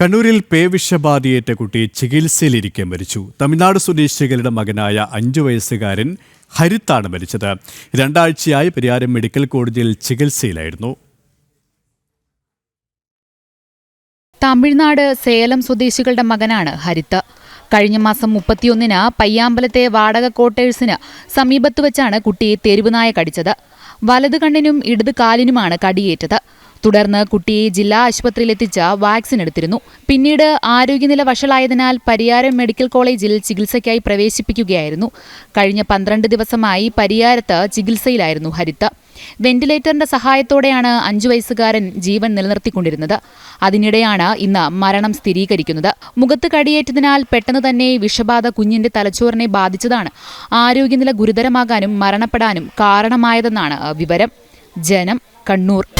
കണ്ണൂരിൽ പേവിഷബാധയേറ്റ കുട്ടി ചികിത്സയിലിരിക്കെ മരിച്ചു. തമിഴ്നാട് സ്വദേശികളുടെ മകനായ അഞ്ചു വയസ്സുകാരൻ ഹരിത്താണ് മരിച്ചത്. രണ്ടാഴ്ചയായി പരിയാരം മെഡിക്കൽ കോളേജിൽ ചികിത്സയിലായിരുന്നു. തമിഴ്നാട് സേലം സ്വദേശികളുടെ മകനാണ് ഹരിത്ത്. കഴിഞ്ഞ മാസം മുപ്പത്തിയൊന്നിന് പയ്യാമ്പലത്തെ വാടക ക്വാർട്ടേഴ്സിന് സമീപത്ത് വെച്ചാണ് കുട്ടിയെ തെരുവുനായ കടിച്ചത്. വലത് കണ്ണിനും ഇടത് കാലിനുമാണ് കടിയേറ്റത്. തുടർന്ന് കുട്ടിയെ ജില്ലാ ആശുപത്രിയിലെത്തിച്ച് വാക്സിൻ എടുത്തിരുന്നു. പിന്നീട് ആരോഗ്യനില വഷളായതിനാൽ പരിയാരം മെഡിക്കൽ കോളേജിൽ ചികിത്സയ്ക്കായി പ്രവേശിപ്പിക്കുകയായിരുന്നു. കഴിഞ്ഞ പന്ത്രണ്ട് ദിവസമായി പരിയാരത്ത് ചികിത്സയിലായിരുന്നു ഹരിത്ത് വെന്റിലേറ്ററിന്റെ സഹായത്തോടെയാണ് അഞ്ചു വയസ്സുകാരൻ ജീവൻ നിലനിർത്തിക്കൊണ്ടിരുന്നത്. അതിനിടെയാണ് ഇന്ന് മരണം സ്ഥിരീകരിക്കുന്നത്. മുഖത്ത് കടിയേറ്റതിനാൽ പെട്ടെന്ന് തന്നെ വിഷബാധ കുഞ്ഞിന്റെ തലച്ചോറിനെ ബാധിച്ചതാണ്. ആരോഗ്യനില ഗുരുതരമാകാനും മരണപ്പെടാനും കാരണമായതെന്നാണ് വിവരം. ജനം കണ്ണൂർ.